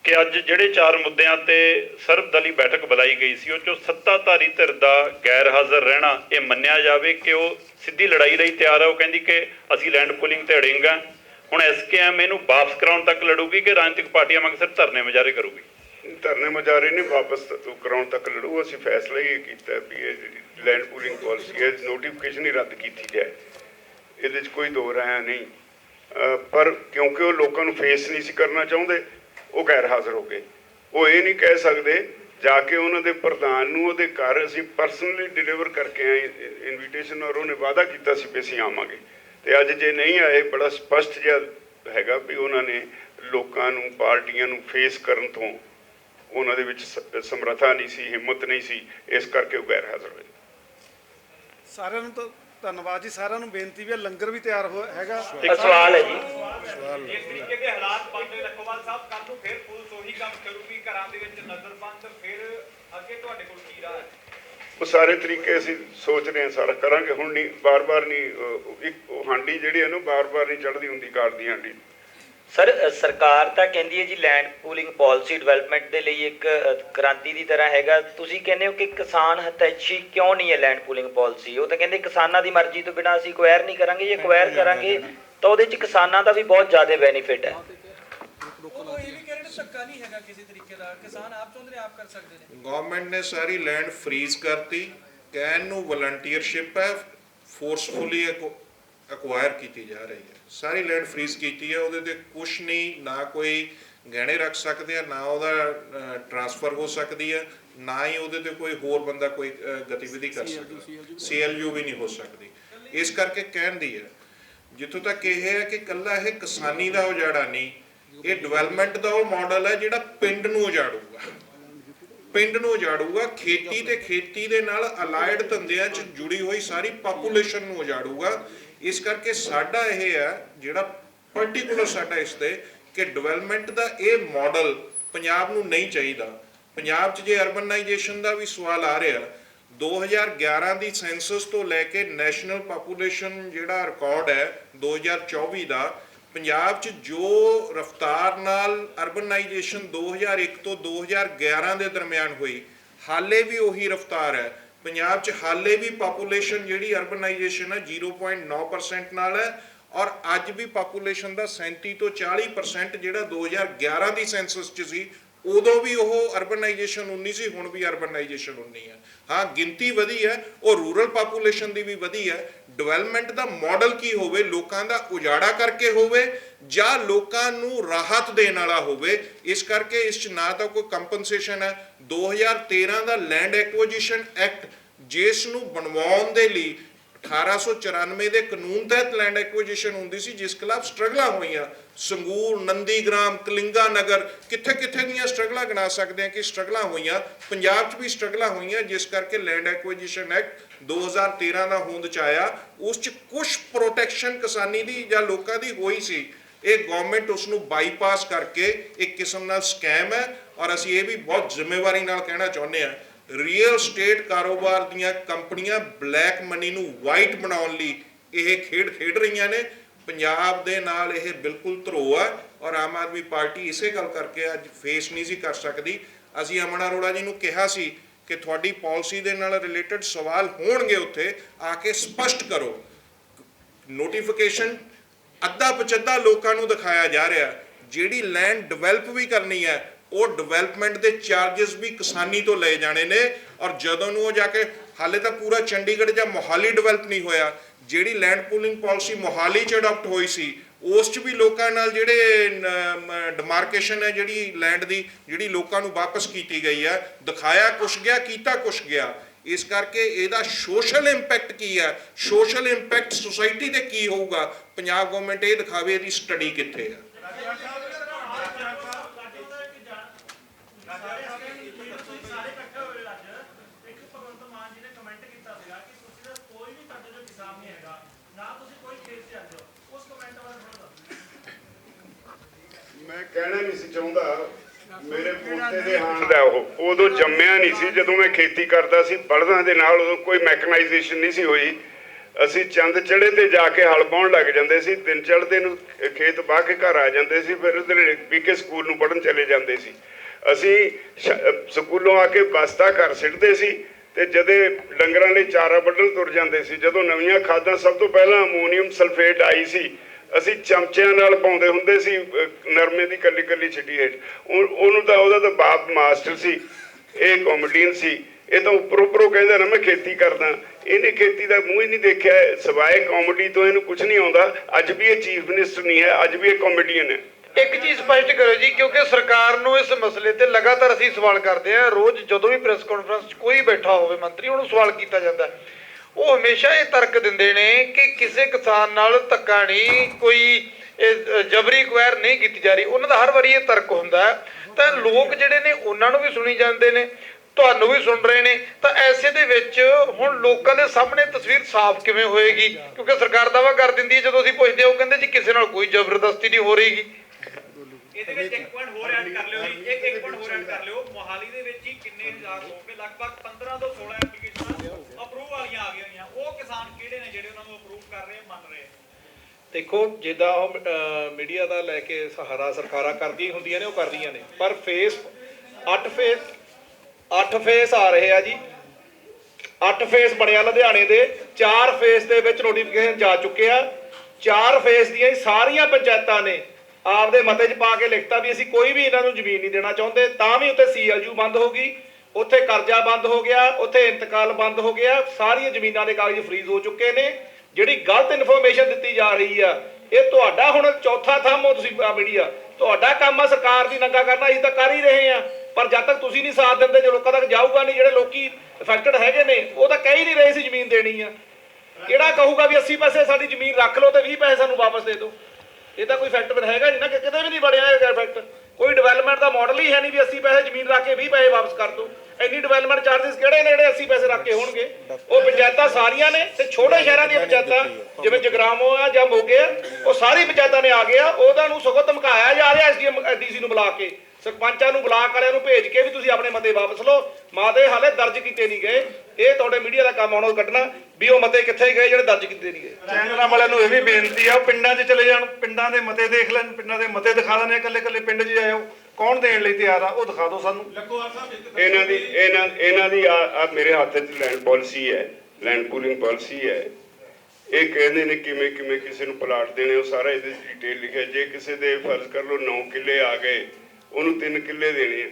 Speaker 5: ਕਿ ਅੱਜ ਜਿਹੜੇ ਚਾਰ ਮੁੱਦਿਆਂ ਤੇ ਸਰਬਦਲੀ ਬੈਠਕ ਬੁਲਾਈ ਗਈ ਸੀ, ਉਹ ਚੋਂ ਸੱਤਾਧਾਰੀ ਧਿਰ ਦਾ ਗੈਰ ਹਾਜ਼ਰ ਰਹਿਣਾ ਇਹ ਮੰਨਿਆ ਜਾਵੇ ਕਿ ਉਹ ਸਿੱਧੀ ਲੜਾਈ ਲਈ ਤਿਆਰ ਹੈ ਉਹ ਕਹਿੰਦੀ ਕਿ ਅਸੀਂ ਲੈਂਡ ਪੁਲਿੰਗ ਤੇ ਅੜਿੰਗ ਹਾਂ ਹੁਣ ਐਸਕੇਐਮ ਇਹਨੂੰ ਵਾਪਸ ਕਰਾਉਣ ਤੱਕ ਲੜੂਗੀ ਕਿ ਰਾਜਨੀਤਿਕ ਪਾਰਟੀਆਂ ਵਾਂਗ ਸਿਰਫ ਧਰਨੇ ਮੁਜ਼ਾਹਰੇ ਕਰੂਗੀ?
Speaker 2: ਧਰਨੇ ਮੁਜ਼ਾਹਰੇ ਨਹੀਂ, ਵਾਪਸ ਕਰਾਉਣ ਤੱਕ ਲੜੂ। ਅਸੀਂ ਫੈਸਲਾ ਹੀ ਇਹ ਕੀਤਾ ਵੀ ਇਹ ਜਿਹੜੀ ਲੈਂਡ ਪੂਲਿੰਗ ਪਾਲਿਸੀ ਹੈ ਨੋਟੀਫਿਕੇਸ਼ਨ ਹੀ ਰੱਦ ਕੀਤੀ ਜਾਏ। ਇਹਦੇ 'ਚ ਕੋਈ ਦੋ ਰਾਇਆ ਨਹੀਂ। ਪਰ ਕਿਉਂਕਿ ਉਹ ਲੋਕਾਂ ਨੂੰ ਫੇਸ ਨਹੀਂ ਸੀ ਕਰਨਾ ਚਾਹੁੰਦੇ ਉਹ ਗੈਰ ਹਾਜ਼ਰ ਹੋ ਗਏ। ਉਹ ਇਹ ਨਹੀਂ ਕਹਿ ਸਕਦੇ, ਜਾ ਕੇ ਉਹਨਾਂ ਦੇ ਪ੍ਰਧਾਨ ਨੂੰ ਉਹਦੇ ਘਰ ਅਸੀਂ ਪਰਸਨਲੀ ਡਿਲੀਵਰ ਕਰਕੇ ਆਏ ਇਨਵੀਟੇਸ਼ਨ ਔਰ ਉਹਨੇ ਵਾਅਦਾ ਕੀਤਾ ਸੀ ਵੀ ਅਸੀਂ ਆਵਾਂਗੇ। ਤੇ ਅੱਜ ਜੇ ਨਹੀਂ ਆਏ, ਬੜਾ ਸਪਸ਼ਟ ਜਿਹਾ ਹੈਗਾ ਵੀ ਉਹਨਾਂ ਨੇ ਲੋਕਾਂ ਨੂੰ, ਪਾਰਟੀਆਂ ਨੂੰ ਫੇਸ ਕਰਨ ਤੋਂ ਉਹਨਾਂ ਦੇ ਵਿੱਚ ਸ- ਸਮਰੱਥਾ ਨਹੀਂ ਸੀ, ਹਿੰਮਤ ਨਹੀਂ ਸੀ, ਇਸ ਕਰਕੇ ਉਹ ਗੈਰ ਹਾਜ਼ਰ ਹੋਏ।
Speaker 6: ਸਾਰਿਆਂ ਨੂੰ ਤਾਂ ਧੰਨਵਾਦ ਜੀ ਸਾਰਿਆਂ ਨੂੰ ਬੇਨਤੀ ਵੀ ਹੈ ਲੰਗਰ ਵੀ ਤਿਆਰ ਹੋ ਹੈਗਾ।
Speaker 5: ਇੱਕ ਸਵਾਲ ਹੈ ਜੀ।
Speaker 7: ਇਸ ਤਰੀਕੇ ਦੇ ਹਾਲਾਤ ਬਣਦੇ ਲਖੋਵਾਲ ਸਾਹਿਬ ਕੱਲ ਨੂੰ ਫਿਰ ਪੁਲਿਸ ਉਹੀ ਕੰਮ ਕਰੂਗੀ ਘਰਾਂ ਦੇ ਵਿੱਚ ਨਜ਼ਰਬੰਦ ਫਿਰ ਅੱਗੇ ਤੁਹਾਡੇ ਕੋਲ ਕੀ ਰਾਹ ਹੈ?
Speaker 2: ਉਹ ਸਾਰੇ ਤਰੀਕੇ ਅਸੀਂ ਸੋਚ ਰਹੇ ਹਾਂ ਸਾਰਾ ਕਰਾਂਗੇ। ਹੁਣ ਨਹੀਂ ਬਾਰ-ਬਾਰ ਨਹੀਂ ਇੱਕ ਉਹ ਹਾਂਡੀ ਜਿਹੜੀ ਹੈ ਨਾ ਬਾਰ-ਬਾਰ ਨਹੀਂ ਚੜ੍ਹਦੀ ਹੁੰਦੀ ਕਾਰ ਦੀ ਹਾਂਡੀ।
Speaker 8: ਸਰ ਸਰਕਾਰ ਤਾਂ ਕਹਿੰਦੀ ਹੈ ਜੀ ਲੈਂਡ ਪੂਲਿੰਗ ਪਾਲਿਸੀ ਡਿਵੈਲਪਮੈਂਟ ਦੇ ਲਈ ਇੱਕ ਕ੍ਰਾਂਤੀ ਦੀ ਤਰ੍ਹਾਂ ਹੈਗਾ। ਤੁਸੀਂ ਕਹਿੰਦੇ ਹੋ ਕਿ ਕਿਸਾਨ ਹਤੈਸ਼ੀ ਕਿਉਂ ਨਹੀਂ ਹੈ ਲੈਂਡ ਪੂਲਿੰਗ ਪਾਲਿਸੀ ਉਹ ਤਾਂ ਕਹਿੰਦੇ ਕਿਸਾਨਾਂ ਦੀ ਮਰਜ਼ੀ ਤੋਂ ਬਿਨਾਂ ਅਸੀਂ ਕੁਐਰ ਨਹੀਂ ਕਰਾਂਗੇ ਜੇ ਕੁਐਰ ਕਰਾਂਗੇ ਤਾਂ ਉਹਦੇ 'ਚ ਕਿਸਾਨਾਂ ਦਾ ਵੀ ਬਹੁਤ ਜ਼ਿਆਦਾ ਬੈਨੀਫਿਟ ਹੈ।
Speaker 7: ਉਹ ਇਹ ਵੀ ਕਹਿ ਰਹੇ ਨੇ ਧੱਕਾ ਨਹੀਂ ਹੈਗਾ ਕਿਸੇ ਤਰੀਕੇ ਦਾ। ਕਿਸਾਨ ਆਪ ਚਾਹੁੰਦੇ ਨੇ ਆਪ ਕਰ ਸਕਦੇ ਨੇ।
Speaker 1: ਗਵਰਨਮੈਂਟ ਨੇ ਸਾਰੀ ਲੈਂਡ ਫ੍ਰੀਜ਼ ਕਰਤੀ। ਕਹਿਣ ਨੂੰ ਵਲੰਟੀਅਰਸ਼ਿਪ ਹੈ ਫੋਰਸਫੁਲੀ ਅਕਵਾਇਰ ਕੀਤੀ ਜਾ ਰਹੀ ਹੈ। ਸਾਰੀ ਲੈਂਡ ਫ੍ਰੀਜ਼ ਕੀਤੀ ਹੈ ਉਹਦੇ ਤੇ ਕੁਝ ਨਹੀਂ ਨਾ ਕੋਈ ਗਹਿਣੇ ਰੱਖ ਸਕਦੇ ਆ ਨਾ ਉਹਦਾ ਟ੍ਰਾਂਸਫਰ ਹੋ ਸਕਦੀ ਹੈ ਨਾ ਹੀ ਉਹਦੇ ਤੇ ਕੋਈ ਹੋਰ ਬੰਦਾ ਕੋਈ ਗਤੀਵਿਧੀ ਕਰ ਸਕਦਾ। ਸੀਐਲਯੂ ਵੀ ਨਹੀਂ ਹੋ ਸਕਦੀ। ਇਸ ਕਰਕੇ ਕਹਿਣ ਦੀ ਹੈ ਜਿੱਥੋਂ ਤੱਕ ਇਹ ਹੈ ਕਿ ਕੱਲਾ ਇਹ ਕਿਸਾਨੀ ਦਾ ਉਜਾੜਾ ਨਹੀਂ ਇਹ ਡਿਵੈਲਪਮੈਂਟ ਦਾ ਉਹ ਮਾਡਲ ਹੈ ਜਿਹੜਾ ਪਿੰਡ ਨੂੰ ਉਜਾੜੂਗਾ। ਪਿੰਡ ਨੂੰ ਉਜਾੜੂਗਾ ਖੇਤੀ ਤੇ ਖੇਤੀ ਦੇ ਨਾਲ ਅਲਾਈਡ ਧੰਦਿਆਂ 'ਚ ਜੁੜੀ ਹੋਈ ਸਾਰੀ ਪਾਪੂਲੇਸ਼ਨ ਨੂੰ ਉਜਾੜੂਗਾ। ਇਸ ਕਰਕੇ ਸਾਡਾ ਇਹ ਆ ਜਿਹੜਾ ਪਾਰਟਿਕੂਲਰ ਸਾਡਾ ਇਸ ਤੇ, ਕਿ ਡਿਵੈਲਪਮੈਂਟ ਦਾ ਇਹ ਮਾਡਲ ਪੰਜਾਬ ਨੂੰ ਨਹੀਂ ਚਾਹੀਦਾ। ਪੰਜਾਬ 'ਚ ਜੇ ਅਰਬਨਾਈਜੇਸ਼ਨ ਦਾ ਵੀ ਸਵਾਲ ਆ ਰਿਹਾ 2011 ਦੀ ਸੈਂਸਸ ਤੋਂ ਲੈ ਕੇ ਨੈਸ਼ਨਲ ਪਾਪੂਲੇਸ਼ਨ ਜਿਹੜਾ ਰਿਕਾਰਡ ਹੈ 2024 ਦਾ, ਪੰਜਾਬ 'ਚ ਜੋ ਰਫਤਾਰ ਨਾਲ ਅਰਬਨਾਈਜੇਸ਼ਨ 2001 ਤੋਂ 2011 ਦੇ ਦਰਮਿਆਨ ਹੋਈ, ਹਾਲੇ ਵੀ ਉਹੀ ਰਫਤਾਰ ਹੈ। ਪੰਜਾਬ 'ਚ ਹਾਲੇ ਵੀ ਪਾਪੂਲੇਸ਼ਨ ਜਿਹੜੀ ਅਰਬਨਾਈਜੇਸ਼ਨ ਹੈ 0.9% ਨਾਲ ਹੈ ਔਰ ਅੱਜ ਵੀ ਪਾਪੂਲੇਸ਼ਨ ਦਾ 37 ਤੋਂ 40% ਜਿਹੜਾ 2011 ਦੀ ਸੈਂਸਸ 'ਚ ਸੀ ਉਦੋਂ ਵੀ ਉਹ ਅਰਬਨਾਈਜੇਸ਼ਨ 19 ਸੀ, ਹੁਣ ਵੀ ਅਰਬਨਾਈਜੇਸ਼ਨ 19 ਹੈ। ਹਾਂ, ਗਿਣਤੀ ਵਧੀ ਹੈ, ਉਹ ਰੂਰਲ ਪਾਪੂਲੇਸ਼ਨ ਦੀ ਵੀ ਵਧੀ ਹੈ। ਡਿਵੈਲਪਮੈਂਟ ਦਾ ਮਾਡਲ ਕੀ ਹੋਵੇ, ਲੋਕਾਂ ਦਾ ਉਜਾੜਾ ਕਰਕੇ ਹੋਵੇ, ਜਾਂ ਲੋਕਾਂ ਨੂੰ ਰਾਹਤ ਦੇਣ ਵਾਲਾ ਹੋਵੇ, ਇਸ ਕਰਕੇ ਇਸ 'ਚ ਨਾ ਤਾਂ ਕੋਈ ਕੰਪਨਸੇਸ਼ਨ ਹੈ। 2013 ਦਾ ਲੈਂਡ ਐਕੁਜੀਸ਼ਨ ਐਕਟ ਜਿਸ ਨੂੰ ਬਣਵਾਉਣ ਦੇ ਲਈ 1894 ਦੇ ਕਾਨੂੰਨ ਤਹਿਤ ਲੈਂਡ ਐਕੁਜੀਸ਼ਨ ਹੁੰਦੀ ਸੀ, ਜਿਸ ਖਿਲਾਫ ਸਟਰਗਲਾਂ ਹੋਈਆਂ ਸੰਗੂਰ, ਨੰਦੀਗ੍ਰਾਮ, ਕਲਿੰਗਾ ਨਗਰ ਕਿੱਥੇ ਕਿੱਥੇ ਦੀਆਂ ਸਟਰਗਲਾਂ ਗਿਣਾ ਸਕਦੇ ਹਾਂ ਕਿ ਸਟਰਗਲਾਂ ਹੋਈਆਂ, ਪੰਜਾਬ 'ਚ ਵੀ ਸਟਰਗਲਾਂ ਹੋਈਆਂ, ਜਿਸ ਕਰਕੇ ਲੈਂਡ ਐਕੁਜੀਸ਼ਨ ਐਕਟ 2013 ਦਾ ਹੋਂਦ ਚ ਆਇਆ। ਉਸ 'ਚ ਕੁਝ ਪ੍ਰੋਟੈਕਸ਼ਨ ਕਿਸਾਨੀ ਦੀ ਜਾਂ ਲੋਕਾਂ ਦੀ ਹੋਈ ਸੀ। ਇਹ ਗਵਰਨਮੈਂਟ ਉਸ ਨੂੰ ਬਾਈਪਾਸ ਕਰਕੇ ਇੱਕ ਕਿਸਮ ਨਾਲ ਸਕੈਮ ਹੈ ਔਰ ਅਸੀਂ ਇਹ ਵੀ ਬਹੁਤ ਜ਼ਿੰਮੇਵਾਰੀ ਨਾਲ ਕਹਿਣਾ ਚਾਹੁੰਦੇ ਹਾਂ ਰੀਅਲ ਸਟੇਟ ਕਾਰੋਬਾਰ ਦੀਆਂ ਕੰਪਨੀਆਂ ਬਲੈਕ ਮਨੀ ਨੂੰ ਵਾਈਟ ਬਣਾਉਣ ਲਈ ਇਹ ਖੇਡ ਖੇਡ ਰਹੀਆਂ ਨੇ। ਪੰਜਾਬ ਦੇ ਨਾਲ ਇਹ ਬਿਲਕੁਲ ਧਰੋ ਹੈ ਔਰ ਆਮ ਆਦਮੀ ਪਾਰਟੀ ਇਸੇ ਗੱਲ ਕਰਕੇ ਅੱਜ ਫੇਸ ਨਹੀਂ ਸੀ ਕਰ ਸਕਦੀ। ਅਸੀਂ ਅਮਨ ਅਰੋੜਾ ਜੀ ਨੂੰ ਕਿਹਾ ਸੀ ਕਿ ਤੁਹਾਡੀ ਪਾਲਿਸੀ ਦੇ ਨਾਲ ਰਿਲੇਟਡ ਸਵਾਲ ਹੋਣਗੇ ਉੱਥੇ, ਆ ਕੇ ਸਪਸ਼ਟ ਕਰੋ। ਨੋਟੀਫਿਕੇਸ਼ਨ ਅੱਧਾ ਪਚੱਧਾ ਲੋਕਾਂ ਨੂੰ ਦਿਖਾਇਆ ਜਾ ਰਿਹਾ। ਜਿਹੜੀ ਲੈਂਡ ਡਿਵੈਲਪ ਵੀ ਕਰਨੀ ਹੈ ਉਹ ਡਿਵੈਲਪਮੈਂਟ ਦੇ ਚਾਰजेस ਵੀ ਕਿਸਾਨੀ ਤੋਂ ਲਏ ਜਾਣੇ ਨੇ ਔਰ ਜਦੋਂ ਨੂੰ ਉਹ ਜਾ ਕੇ ਹਾਲੇ ਤਾਂ ਪੂਰਾ ਚੰਡੀਗੜ੍ਹ ਜਾਂ ਮੋਹਾਲੀ ਡਿਵੈਲਪ ਨਹੀਂ ਹੋਇਆ, ਜਿਹੜੀ ਲੈਂਡ ਪੂਲਿੰਗ ਪਾਲਿਸੀ ਮੋਹਾਲੀ ਚ ਅਡਾਪਟ ਹੋਈ ਸੀ, ਉਸ ਚ ਵੀ ਲੋਕਾਂ ਨਾਲ ਜਿਹੜੇ ਡਿਮਾਰਕੇਸ਼ਨ ਹੈ, ਜਿਹੜੀ ਲੈਂਡ ਦੀ, ਜਿਹੜੀ ਲੋਕਾਂ ਨੂੰ ਵਾਪਸ ਕੀਤੀ ਗਈ ਹੈ, ਦਿਖਾਇਆ ਕੁਛ ਗਿਆ, ਕੀਤਾ ਕੁਛ ਗਿਆ, ਇਸ ਕਰਕੇ ਇਹਦਾ ਸੋਸ਼ਲ ਇੰਪੈਕਟ ਕੀ ਹੈ? ਸੋਸ਼ਲ ਇੰਪੈਕਟ ਸੁਸਾਇਟੀ ਤੇ ਕੀ ਹੋਊਗਾ? ਪੰਜਾਬ ਗਵਰਨਮੈਂਟ ਇਹ ਦਿਖਾਵੇ ਇਹਦੀ ਸਟੱਡੀ ਕਿੱਥੇ ਹੈ।
Speaker 2: ਚਾਹੁੰਦਾ। ਮੇਰੇ ਪੋਤੇ ਦੇ ਹਾਣ ਦਾ ਉਹ ਉਦੋਂ ਜੰਮਿਆ ਨਹੀਂ ਸੀ। ਜਦੋਂ ਮੈਂ ਖੇਤੀ ਕਰਦਾ ਸੀ ਬਲਦਾਂ ਦੇ ਨਾਲ ਉਦੋਂ ਕੋਈ ਮੈਕਨਾਈਜੇਸ਼ਨ ਨਹੀਂ ਸੀ ਹੋਈ। ਅਸੀਂ ਚੰਦ ਚੜੇ ਤੇ ਜਾ ਕੇ ਹਲ ਬਾਉਣ ਲੱਗ ਜਾਂਦੇ ਸੀ। ਦਿਨ ਚੜ੍ਹਦੇ ਨੂੰ ਖੇਤ ਬਾਹ ਕੇ ਘਰ ਆ ਜਾਂਦੇ ਸੀ। ਫਿਰ ਉਹਦੇ ਪੀਕੇ ਸਕੂਲ ਨੂੰ ਪੜਨ ਚਲੇ ਜਾਂਦੇ ਸੀ। ਅਸੀਂ ਸਕੂਲੋਂ ਆ ਕੇ ਬਸਤਾ ਘਰ ਸਿੱਟਦੇ ਸੀ ਤੇ ਜਦੇ ਡੰਗਰਾਂ ਲਈ ਚਾਰਾ ਵੱਢਣ ਤੁਰ ਜਾਂਦੇ ਸੀ ਜਦੋਂ ਨਵੀਆਂ ਖਾਦਾਂ ਸਭ ਤੋਂ ਪਹਿਲਾਂ ਅਮੋਨੀਅਮ ਸਲਫੇਟ ਆਈ ਸੀ ਅਸੀਂ ਚਮਚਿਆਂ ਨਾਲ ਪਾਉਂਦੇ ਹੁੰਦੇ ਸੀ ਨਰਮੇ ਦੀ ਕੱਲੀ ਕੱਲੀ ਛਿੱਟੀ ਹੇਠ। ਉਹਨੂੰ ਤਾਂ ਉਹਦਾ ਤਾਂ ਬਾਪ ਮਾਸਟਰ ਸੀ, ਇਹ ਕਾਮੇਡੀਅਨ ਸੀ। ਇਹ ਤਾਂ ਉੱਪਰ ਉੱਪਰੋਂ ਕਹਿੰਦਾ ਨਾ, ਮੈਂ ਖੇਤੀ ਕਰਦਾ। ਇਹਨੇ ਖੇਤੀ ਦਾ ਮੂੰਹ ਹੀ ਨਹੀਂ ਦੇਖਿਆ। ਸਵਾਏ ਕਾਮੇਡੀ ਤੋਂ ਇਹਨੂੰ ਕੁਝ ਨਹੀਂ ਆਉਂਦਾ। ਅੱਜ ਵੀ ਇਹ ਚੀਫ ਮਿਨਿਸਟਰ ਨਹੀਂ ਹੈ, ਅੱਜ ਵੀ ਇਹ ਕਾਮੇਡੀਅਨ ਹੈ।
Speaker 9: ਇੱਕ ਚੀਜ਼ ਸਪਸ਼ਟ ਕਰੋ ਜੀ, ਕਿਉਂਕਿ ਸਰਕਾਰ ਨੂੰ ਇਸ ਮਸਲੇ ਤੇ ਲਗਾਤਾਰ ਅਸੀਂ ਸਵਾਲ ਕਰਦੇ ਹਾਂ। ਰੋਜ਼ ਜਦੋਂ ਵੀ ਪ੍ਰੈਸ ਕਾਨਫਰੰਸ 'ਚ ਕੋਈ ਬੈਠਾ ਹੋਵੇ ਮੰਤਰੀ, ਉਹਨੂੰ ਸਵਾਲ ਕੀਤਾ ਜਾਂਦਾ ਹੈ। ਉਹ ਹਮੇਸ਼ਾ ਇਹ ਤਰਕ ਦਿੰਦੇ ਨੇ ਕਿ ਕਿਸੇ ਕਿਸਾਨ ਨਾਲ ਧੱਕਾ ਨਹੀਂ, ਕੋਈ ਜਬਰੀ ਕੁਐਰ ਨਹੀਂ ਕੀਤੀ ਜਾ ਰਹੀ। ਉਹਨਾਂ ਦਾ ਹਰ ਵਾਰੀ ਇਹ ਤਰਕ ਹੁੰਦਾ ਤਾਂ ਲੋਕ ਜਿਹੜੇ ਨੇ, ਉਹਨਾਂ ਨੂੰ ਵੀ ਸੁਣੀ ਜਾਂਦੇ ਨੇ, ਤੁਹਾਨੂੰ ਵੀ ਸੁਣ ਰਹੇ ਨੇ। ਤਾਂ ਐਸੇ ਦੇ ਵਿੱਚ ਹੁਣ ਲੋਕਾਂ ਦੇ ਸਾਹਮਣੇ ਤਸਵੀਰ ਸਾਫ਼ ਕਿਵੇਂ ਹੋਏਗੀ? ਕਿਉਂਕਿ ਸਰਕਾਰ ਦਾਵਾ ਕਰ ਦਿੰਦੀ ਹੈ, ਜਦੋਂ ਅਸੀਂ ਪੁੱਛਦੇ ਹਾਂ, ਉਹ ਕਹਿੰਦੇ ਜੀ ਕਿਸੇ ਨਾਲ ਕੋਈ ਜ਼ਬਰਦਸਤੀ ਨਹੀਂ ਹੋ ਰਹੀਗੀ।
Speaker 7: ਇਹਦੇ ਵਿੱਚ ਇੱਕ ਪੁਆਇੰਟ ਹੋਰ ਐਡ ਕਰ ਲਿਓ ਜੀ। ਇੱਕ ਇੱਕ ਪੁਆਇੰਟ ਹੋਰ ਐਡ ਕਰ ਲਿਓ। ਮੋਹਾਲੀ ਦੇ ਵਿੱਚ ਹੀ ਕਿੰਨੇ ਹਜ਼ਾਰ ਹੋ ਗਏ ਲਗਭਗ 15 ਤੋਂ 16 ਐਪਲੀਕੇਸ਼ਨਾਂ ਅਪਰੂਵ ਵਾਲੀਆਂ ਆ ਗਈਆਂ ਉਹ ਕਿਸਾਨ ਕਿਹੜੇ ਨੇ ਜਿਹੜੇ ਉਹਨਾਂ ਨੂੰ ਅਪਰੂਵ ਕਰ ਰਹੇ, ਮੰਨ ਰਹੇ?
Speaker 10: ਦੇਖੋ, ਜਿੱਦਾਂ ਉਹ ਮੀਡੀਆ ਦਾ ਲੈ ਕੇ ਸਹਾਰਾ ਸਰਕਾਰਾਂ ਕਰਦੀਆਂ ਹੁੰਦੀਆਂ ਨੇ, ਉਹ ਕਰਦੀਆਂ ਨੇ। ਪਰ ਫੇਸ 8 ਫੇਸ 8 ਫੇਸ ਆ ਰਹੇ ਆ ਜੀ। 8 ਫੇਸ ਬਣਿਆ ਲੁਧਿਆਣੇ ਦੇ। 4 ਫੇਸ ਦੇ ਵਿੱਚ ਨੋਟੀਫਿਕੇਸ਼ਨ ਜਾ ਚੁੱਕੇ ਆ। 4 ਫੇਸ ਦੀਆਂ ਸਾਰੀਆਂ ਪੰਚਾਇਤਾਂ ਨੇ। ਆਪਦੇ ਮਤੇ 'ਚ ਪਾ ਕੇ ਲਿਖਤਾ ਵੀ ਅਸੀਂ ਕੋਈ ਵੀ ਇਹਨਾਂ ਨੂੰ ਜ਼ਮੀਨ ਨਹੀਂ ਦੇਣਾ ਚਾਹੁੰਦੇ, ਤਾਂ ਵੀ ਉੱਥੇ ਸੀਐਲਯੂ ਬੰਦ ਹੋ ਗਈ। ਉੱਥੇ ਕਰਜ਼ਾ ਬੰਦ ਹੋ ਗਿਆ, ਉੱਥੇ ਇੰਤਕਾਲ ਬੰਦ ਹੋ ਗਿਆ, ਸਾਰੀਆਂ ਜ਼ਮੀਨਾਂ ਦੇ ਕਾਗਜ਼ ਫਰੀਜ਼ ਹੋ ਚੁੱਕੇ ਨੇ। ਜਿਹੜੀ ਗਲਤ ਇਨਫੋਰਮੇਸ਼ਨ ਦਿੱਤੀ ਜਾ ਰਹੀ ਆ, ਇਹ ਤੁਹਾਡਾ ਹੁਣ ਚੌਥਾ ਥੰਮ ਹੋ ਤੁਸੀਂ ਮੀਡੀਆ ਤੁਹਾਡਾ ਕੰਮ ਆ ਸਰਕਾਰ ਦੀ ਨੰਗਾ ਕਰਨਾ, ਅਸੀਂ ਤਾਂ ਕਰ ਹੀ ਰਹੇ ਆ ਪਰ ਜਦ ਤੱਕ ਤੁਸੀਂ ਨਹੀਂ ਸਾਥ ਦਿੰਦੇ ਜੋ ਲੋਕਾਂ ਤੱਕ ਜਾਊਗਾ ਨਹੀਂ, ਜਿਹੜੇ ਲੋਕੀ ਅਫੈਕਟਡ ਹੈਗੇ ਨੇ, ਉਹ ਤਾਂ ਕਹਿ ਹੀ ਨਹੀਂ ਰਹੇ ਸੀ ਜ਼ਮੀਨ ਦੇਣੀ ਆ। ਕਿਹੜਾ ਕਹੂਗਾ ਵੀ 80 ਪੈਸੇ ਸਾਡੀ ਜ਼ਮੀਨ ਰੱਖ ਲਓ ਤੇ 20 ਪੈਸੇ ਸਾਨੂੰ ਵਾਪਸ ਦੇ ਦਿਓ। ਇਹ ਤਾਂ ਕੋਈ ਫੈਕਟਰ ਹੈਗਾ ਨਹੀਂ ਨਾ ਕਿਤੇ ਵੀ ਨਹੀਂ ਬਣਿਆ ਇਹ ਫੈਕਟ ਕੋਈ ਡਿਵੈਲਪਮੈਂਟ ਦਾ ਮਾਡਲ ਹੀ ਹੈ ਨਹੀਂ ਵੀ 80 ਪੈਸੇ ਜ਼ਮੀਨ ਰੱਖ ਕੇ 20 ਪੈਸੇ ਵਾਪਸ ਕਰ ਦਿਓ। ਇੰਨੀ ਡਿਵੈਲਪਮੈਂਟ ਚਾਰजेस ਕਿਹੜੇ ਨੇ ਜਿਹੜੇ 80 ਪੈਸੇ ਰੱਖ ਕੇ ਹੋਣਗੇ? ਉਹ ਪੰਚਾਇਤਾਂ ਸਾਰੀਆਂ ਨੇ ਤੇ ਛੋਟੇ ਸ਼ਹਿਰਾਂ ਦੀਆਂ ਪੰਚਾਇਤਾਂ ਜਿਵੇਂ ਜਗਰਾਮੋ ਆ ਜਾਂ ਮੋਗੇ ਆ ਉਹ ਸਾਰੀ ਪੰਚਾਇਤਾਂ ਨੇ ਆ ਗਿਆ ਉਹਦਾ ਨੂੰ ਸਗੋਂ ਧਮਕਾਇਆ ਜਾ ਰਿਹਾ ਐਸਡੀਐਮ ਡੀਸੀ ਨੂੰ ਬੁਲਾ ਕੇ। ਸਰਪੰਚਾਂ ਨੂੰ ਬਲਾਕ ਵਾਲਿਆਂ ਨੂੰ ਭੇਜ ਕੇ ਵੀ ਤੁਸੀਂ ਆਪਣੇ ਮਤੇ ਵਾਪਸ ਲਓ। ਮਾਦੇ ਹਾਲੇ ਦਰਜ ਕੀਤੇ ਨਹੀਂ ਗਏ। ਇਹ ਤੁਹਾਡੇ ਮੀਡੀਆ ਦਾ ਕੰਮ ਆਉਣਾ ਕੱਢਣਾ ਵੀ ਉਹ ਮਤੇ ਕਿੱਥੇ ਗਏ ਜਿਹੜੇ ਦਰਜ ਕੀਤੇ ਨਹੀਂ ਗਏ।
Speaker 6: ਚੈਨਲਾਂ ਵਾਲਿਆਂ ਨੂੰ ਇਹ ਵੀ ਬੇਨਤੀ ਆ ਉਹ ਪਿੰਡਾਂ 'ਚ ਚਲੇ ਜਾਣ ਪਿੰਡਾਂ ਦੇ ਮਤੇ ਦੇਖ ਲੈਣ ਪਿੰਡਾਂ ਦੇ ਮਤੇ ਦਿਖਾ ਦੇਣੇ ਇਕੱਲੇ ਇਕੱਲੇ ਪਿੰਡ 'ਚ ਜਾਇਓ ਕੌਣ ਦੇਣ ਲਈ ਤਿਆਰ ਆ? ਉਹ ਦਿਖਾ ਦਿਓ ਸਾਨੂੰ।
Speaker 2: ਇਹਨਾਂ ਦੀ, ਇਹਨਾਂ ਇਹਨਾਂ ਦੀ ਆ ਮੇਰੇ ਹੱਥ 'ਚ ਲੈਂਡ ਪਾਲਿਸੀ ਹੈ, ਲੈਂਡ ਪੂਲਿੰਗ ਪਾਲਿਸੀ ਹੈ। ਇਹ ਕਹਿੰਦੇ ਨੇ ਕਿਵੇਂ ਕਿਵੇਂ ਕਿਸੇ ਨੂੰ ਪਲਾਟ ਦੇਣੇ, ਉਹ ਸਾਰਾ ਇਹਦੇ ਡਿਟੇਲ ਲਿਖਿਆ। ਜੇ ਕਿਸੇ ਦੇ ਫਰਜ਼ ਕਰ ਲਓ 9 ਕਿੱਲੇ ਆ ਗਏ, ਉਹਨੂੰ 3 ਕਿੱਲੇ ਦੇਣੇ ਆ।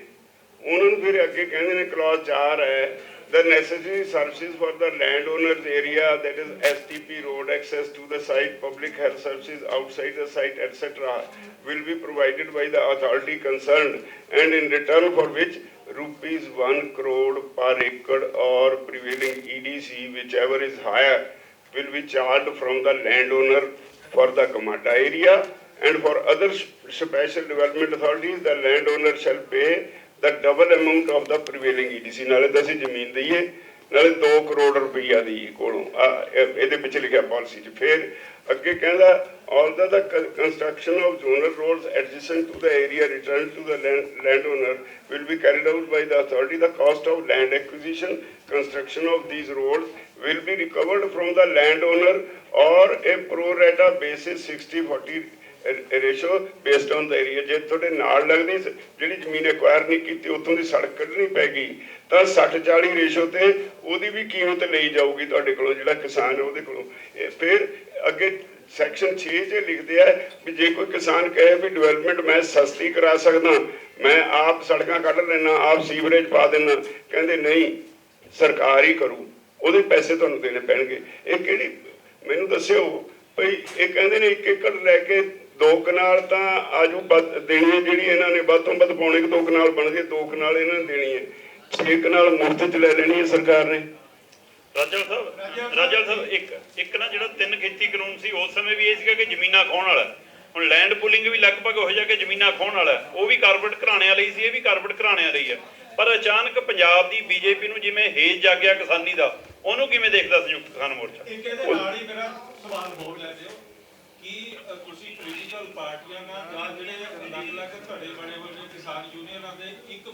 Speaker 2: ਉਹਨਾਂ ਨੂੰ ਫਿਰ ਅੱਗੇ ਕਹਿੰਦੇ ਨੇ ਕਲੌਜ਼ 4 ਹੈ the necessary services for the landowners area that is STP road access to the site public health services outside the site etc will be provided by the authority concerned. And in return for which rupees 1 crore per acre or prevailing EDC whichever is higher will be charged from the landowner for the Gamata area. And for other special development authorities the landowner shall pay the double amount of the prevailing EDC ਨਾਲੇ ਤਾਂ ਅਸੀਂ ਜ਼ਮੀਨ ਦਈਏ ਨਾਲੇ 2 ਕਰੋੜ ਰੁਪਈਆ ਦੀ ਕੋਲੋਂ ਇਹਦੇ ਵਿੱਚ ਲਿਖਿਆ ਪਾਲਿਸੀ 'ਚ ਫਿਰ ਅੱਗੇ ਕਹਿੰਦਾ all the the construction of zonal roads adjacent to the area return to the land owner will be carried out by the authority the cost of land acquisition construction of these roads will be recovered from the land owner or a pro rata basis 60 40 ratio based on the area ਜੇ ਤੁਹਾਡੇ ਨਾਲ ਲੱਗਦੀ ਜਿਹੜੀ ਜ਼ਮੀਨ acquire ਨਹੀਂ ਕੀਤੀ, ਉੱਥੋਂ ਦੀ ਸੜਕ ਕੱਢਣੀ ਪੈ ਗਈ ਤਾਂ 60 40 ਰੇਸ਼ੋ ਤੇ ਉਹਦੀ ਵੀ ਕੀਮਤ ਲਈ ਜਾਊਗੀ ਤੁਹਾਡੇ ਕੋਲੋਂ, ਜਿਹੜਾ ਕਿਸਾਨ ਉਹਦੇ ਕੋਲੋਂ। ਫਿਰ ਅੱਗੇ ਸੈਕਸ਼ਨ 6 'ਚ ਲਿਖਦੇ ਆ ਵੀ ਜੇ ਕੋਈ ਕਿਸਾਨ ਕਹੇ ਵੀ ਡਿਵੈਲਪਮੈਂਟ ਮੈਂ ਸਸਤੀ ਕਰਾ ਸਕਦਾ, ਮੈਂ ਆਪ ਸੜਕਾਂ ਕੱਢ ਲੈਣਾ ਆਪ ਸੀਵਰੇਜ ਪਾ ਦੇਣਾ ਕਹਿੰਦੇ ਨਹੀਂ, ਸਰਕਾਰ ਹੀ ਕਰੂ। ਉਹਦੇ ਪੈਸੇ ਤੁਹਾਨੂੰ ਦੇਣੇ ਪੈਣਗੇ। ਇਹ ਕਿਹੜੀ ਮੈਨੂੰ ਦੱਸਿਓ, ਭਈ ਇਹ ਕਹਿੰਦੇ ਨੇ ਇੱਕ ਏਕੜ ਲੈ ਕੇ ਦੋ ਕਨਾਲ ਤਾਂ ਆਜੂ ਦੇਣੀ ਹੈ ਜਿਹੜੀ ਇਹਨਾਂ ਨੇ ਵੱਧ ਤੋਂ ਵੱਧ ਪੌਣੇ ਦੋ ਕਨਾਲ ਬਣ ਗਏ ਦੋ ਕਨਾਲ ਇਹਨਾਂ ਨੇ ਦੇਣੀ ਹੈ। ਛੇ ਕਨਾਲ ਮੁਫਤ ਚ ਲੈ ਲੈਣੀ ਹੈ ਸਰਕਾਰ ਨੇ।
Speaker 5: ਰਾਜਲ ਸਾਹਿਬ ਰਾਜਲ ਸਾਹਿਬ ਇੱਕ ਇੱਕ ਨਾ ਜਿਹੜਾ ਤਿੰਨ ਖੇਤੀ ਕਾਨੂੰਨ ਸੀ ਉਸ ਸਮੇਂ ਵੀ ਇਹ ਸੀਗਾ ਕਿ ਜ਼ਮੀਨਾਂ ਖੋਣ ਵਾਲਾ। ਹੁਣ ਲੈਂਡ ਪੂਲਿੰਗ ਵੀ ਲਗਭਗ ਹੋ ਜਾ ਕੇ ਜ਼ਮੀਨਾਂ ਖੋਣ ਵਾਲਾ। ਉਹ ਵੀ ਕਾਰਪੋਰੇਟ ਘਰਾਣਿਆਂ ਲਈ ਸੀ ਇਹ ਵੀ ਕਾਰਪੋਰੇਟ ਘਰਾਣਿਆਂ ਲਈ ਹੈ। ਪਰ ਅਚਾਨਕ ਪੰਜਾਬ ਦੀ ਬੀਜੇਪੀ ਨੂੰ ਜਿਵੇਂ ਹੇਜ ਜਾਗਿਆ ਕਿਸਾਨੀ ਦਾ ਉਹਨੂੰ ਕਿਵੇਂ ਦੇਖਦਾ ਸੰਯੁਕਤ ਕਿਸਾਨ ਮੋਰਚਾ?
Speaker 11: ਇੱਕ ਇਹਦੇ ਨਾਲ ਹੀ ਮੇਰਾ ਸਵਾਲ ਹੋਰ ਲੈ ਲਿਓ ਕੀ ਤੁਸੀਂ ਪੋਲੀਟੀਕਲ ਪਾਰਟੀਆਂ ਨਾਲ ਜਾਂ ਜਿਹੜੇ ਅਲੱਗ-ਅਲੱਗ ਧੜੇ ਬਣੇ ਹੋਏ ਨੇ ਕਿਸਾਨ ਯੂਨੀਅਨਾਂ ਦੇ, ਇੱਕ